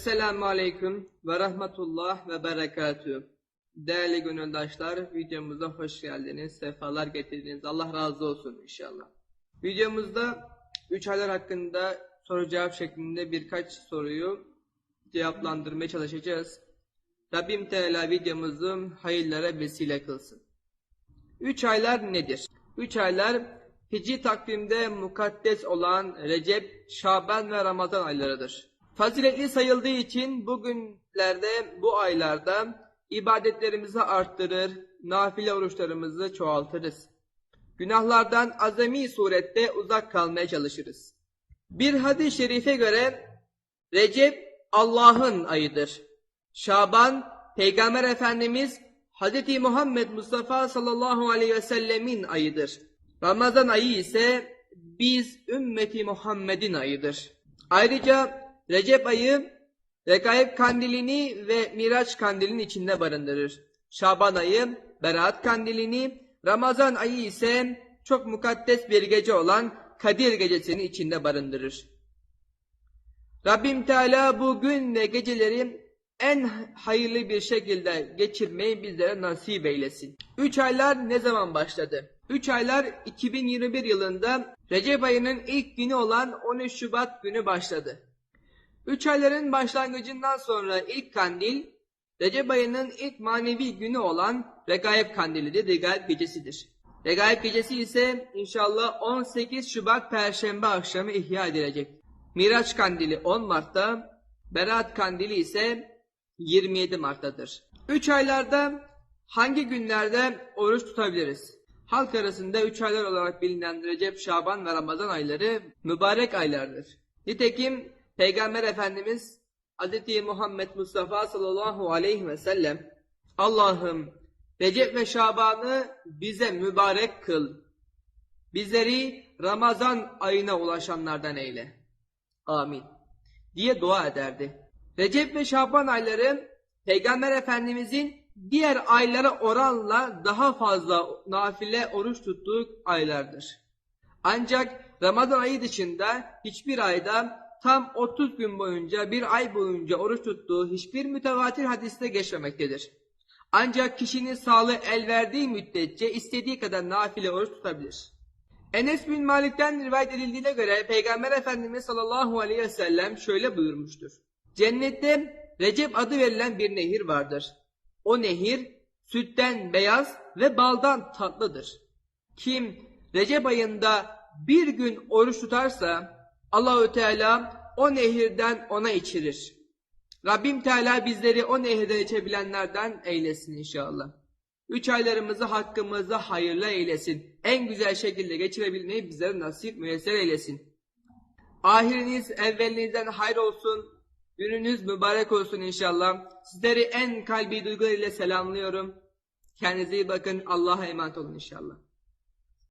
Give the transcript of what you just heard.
Esselamu Aleyküm ve Rahmetullah ve Berekatühü. Değerli gönüldaşlar, videomuza hoş geldiniz, sefalar getirdiniz. Allah razı olsun inşallah. Videomuzda 3 aylar hakkında soru cevap şeklinde birkaç soruyu cevaplandırmaya çalışacağız. Rabbim Teala videomuzu hayırlara vesile kılsın. 3 aylar nedir? 3 aylar Hicri takvimde mukaddes olan Recep, Şaban ve Ramazan aylarıdır. Faziletli sayıldığı için bugünlerde, bu aylarda ibadetlerimizi arttırır, nafile oruçlarımızı çoğaltırız. Günahlardan azami surette uzak kalmaya çalışırız. Bir hadis-i şerife göre Recep Allah'ın ayıdır. Şaban Peygamber Efendimiz Hz. Muhammed Mustafa sallallahu aleyhi ve sellemin ayıdır. Ramazan ayı ise biz ümmeti Muhammed'in ayıdır. Ayrıca Recep ayı Regaib kandilini ve Miraç kandilini içinde barındırır. Şaban ayı Berat kandilini, Ramazan ayı ise çok mukaddes bir gece olan Kadir gecesini içinde barındırır. Rabbim Teala bugün ve geceleri en hayırlı bir şekilde geçirmeyi bizlere nasip eylesin. 3 aylar ne zaman başladı? 3 aylar 2021 yılında Recep ayının ilk günü olan 13 Şubat günü başladı. 3 ayların başlangıcından sonra ilk kandil, Recep ayının ilk manevi günü olan Regaib kandilidir, Regaib gecesidir. Regaib gecesi ise inşallah 18 Şubat Perşembe akşamı ihya edilecek. Miraç kandili 10 Mart'ta, Berat kandili ise 27 Mart'tadır. 3 aylarda hangi günlerde oruç tutabiliriz? Halk arasında 3 aylar olarak bilinen Recep, Şaban ve Ramazan ayları mübarek aylardır. Nitekim Peygamber Efendimiz Hz. Muhammed Mustafa sallallahu aleyhi ve sellem Allah'ım Recep ve Şaban'ı bize mübarek kıl. Bizleri Ramazan ayına ulaşanlardan eyle. Amin. Diye dua ederdi. Recep ve Şaban ayları Peygamber Efendimizin diğer aylara oranla daha fazla nafile oruç tuttuğu aylardır. Ancak Ramazan ayı dışında hiçbir ayda tam 30 gün boyunca bir ay boyunca oruç tuttuğu hiçbir mütevatir hadiste geçmemektedir. Ancak kişinin sağlığı el verdiği müddetçe istediği kadar nafile oruç tutabilir. Enes bin Malik'ten rivayet edildiğine göre Peygamber Efendimiz sallallahu aleyhi ve sellem şöyle buyurmuştur. Cennette Recep adı verilen bir nehir vardır. O nehir sütten beyaz ve baldan tatlıdır. Kim Recep ayında bir gün oruç tutarsa Allahü Teala o nehirden ona içirir. Rabbim Teala bizleri o nehirden içebilenlerden eylesin inşallah. Üç aylarımızı hakkımızda hayırlı eylesin. En güzel şekilde geçirebilmeyi bizlere nasip müyesser eylesin. Ahiriniz evvelinizden hayır olsun. Gününüz mübarek olsun inşallah. Sizleri en kalbi duygularıyla selamlıyorum. Kendinize iyi bakın. Allah'a emanet olun inşallah.